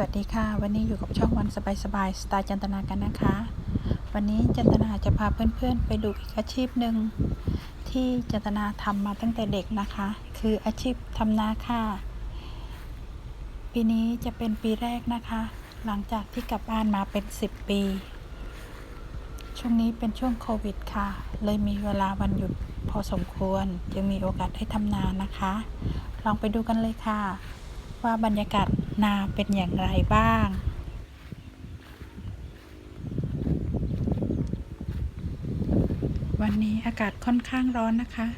สวัสดีค่ะ วันนี้อยู่กับช่องวันสบายสบายสไตล์จันตนากันนะคะ วันนี้จันตนาจะพาเพื่อนๆ ไปดูอีกอาชีพหนึ่งที่จันตนาทำมาตั้งแต่เด็กนะคะ คืออาชีพทำนาค่ะ ปีนี้จะเป็นปีแรกนะคะ หลังจากที่กลับบ้านมาเป็น 10 ปี ช่วงนี้เป็นช่วงโควิดค่ะ เลยมีเวลาวันหยุดพอสมควร จึงมีโอกาสให้ทำนานะคะ ลองไปดูกันเลยค่ะ ว่าบรรยากาศ นาเป็นอย่างไรบ้างวันนี้อากาศค่อนข้างร้อนนะคะ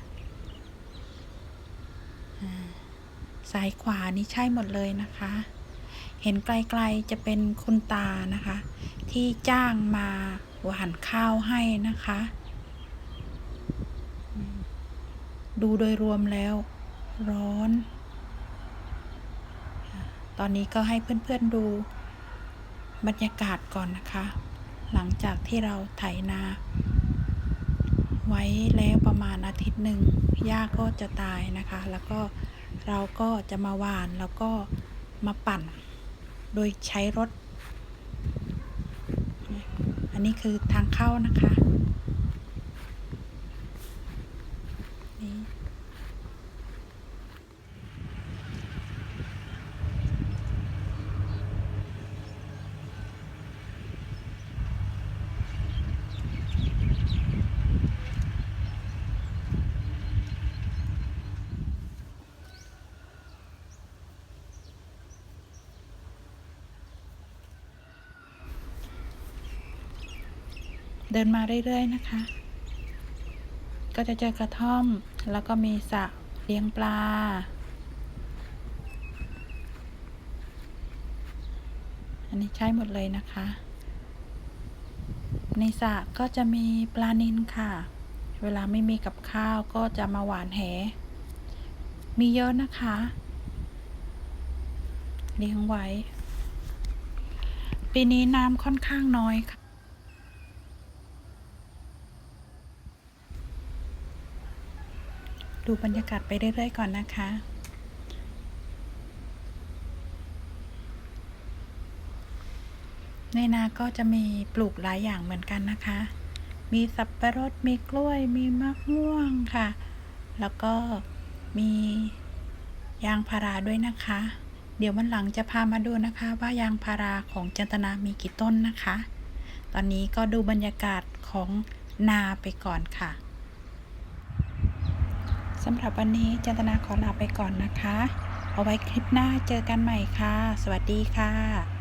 สายขวานี่ใช่หมดเลยนะคะ เห็นไกลๆจะเป็นคุณตานะคะ ที่จ้างมาหวานข้าวให้นะคะ ดูโดยรวมแล้วร้อน ตอนนี้ก็ให้เพื่อนๆดูบรรยากาศก่อนนะคะ หลังจากที่เราไถนา ไว้แล้วประมาณอาทิตย์หนึ่งหญ้าก็จะตายนะคะ แล้วก็เราก็จะมาหว่านแล้วก็มาปั่น โดยใช้รถ อันนี้คือทางเข้านะคะ นี่ เดินมาเรื่อยๆนะคะ ก็จะเจอกระท่อม แล้วก็มีสระเลี้ยงปลา อันนี้ใช้หมดเลยนะคะ ในสระก็จะมีปลานิลค่ะ เวลาไม่มีกับข้าวก็จะมาหวานแห มีเยอะนะคะ เลี้ยงไว้ ปีนี้น้ำค่อนข้างน้อยค่ะ ดูบรรยากาศไปเรื่อยๆก่อนนะคะ ในนาก็จะมีปลูกหลายอย่างเหมือนกันนะคะ มีสับปะรด มีกล้วย มีมะม่วงค่ะ แล้วก็มียางพาราด้วยนะคะ เดี๋ยววันหลังจะพามาดูนะคะ ว่ายางพาราของจันตนามีกี่ต้นนะคะ ตอนนี้ก็ดูบรรยากาศของนาไปก่อนค่ะ สำหรับวันนี้จันตนาขอลาไปก่อนนะคะ เอาไว้คลิปหน้าเจอกันใหม่ค่ะ สวัสดีค่ะ